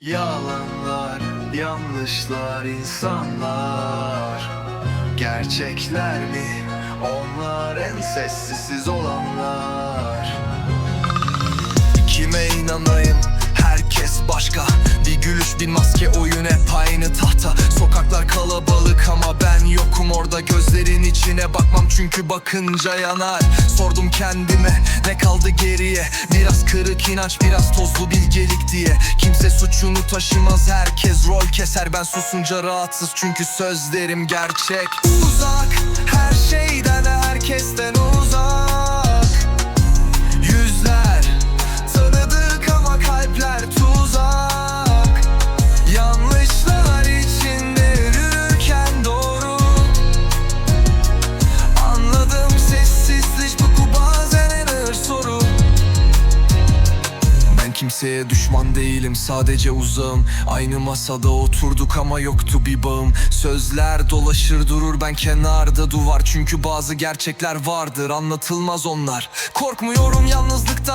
Yalanlar, yanlışlar, insanlar. Gerçekler mi? Onlar en sessiz olanlar. Kime inanayım? Herkes başka. Bir gülüş bir maske oyun hep aynı tahta. Sokaklar kalabalık ama ben yokum. Orada Gözlerin içine bakmam çünkü bakınca yanar. Sordum kendime ne kaldı geriye? Biraz kırık inanç biraz tozlu bilgelik diye. Kimse suçunu taşımaz. Herkes rol keser. Ben susunca rahatsız. Çünkü sözlerim gerçek. Uzak her şeyden herkesten uzak kimseye düşman değilim sadece uzağım. Aynı masada oturduk ama yoktu bir bağım. Sözler dolaşır durur ben kenarda duvar. Çünkü bazı gerçekler vardır anlatılmaz onlar. Korkmuyorum yalnızlıktan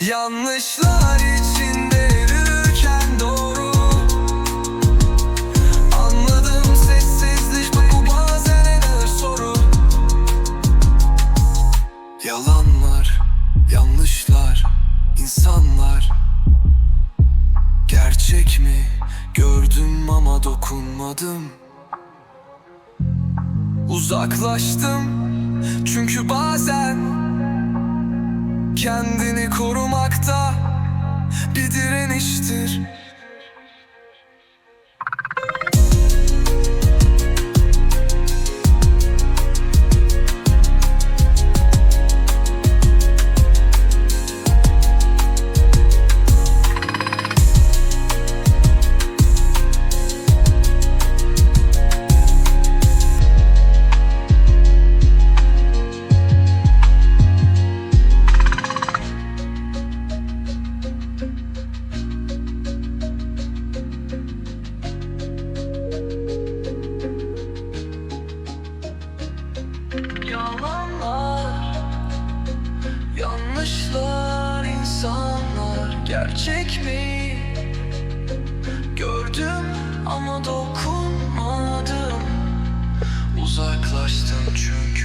Yanlışlar içinde yürürken doğru. Anladım sessizlik bu bazen en soru. Yalanlar, yanlışlar, insanlar. Gerçek mi? Gördüm ama dokunmadım. Uzaklaştım korumakta bir direniştir. Yanlışlar, insanlar gerçek mi? Gördüm ama dokunmadım. Uzaklaştım çünkü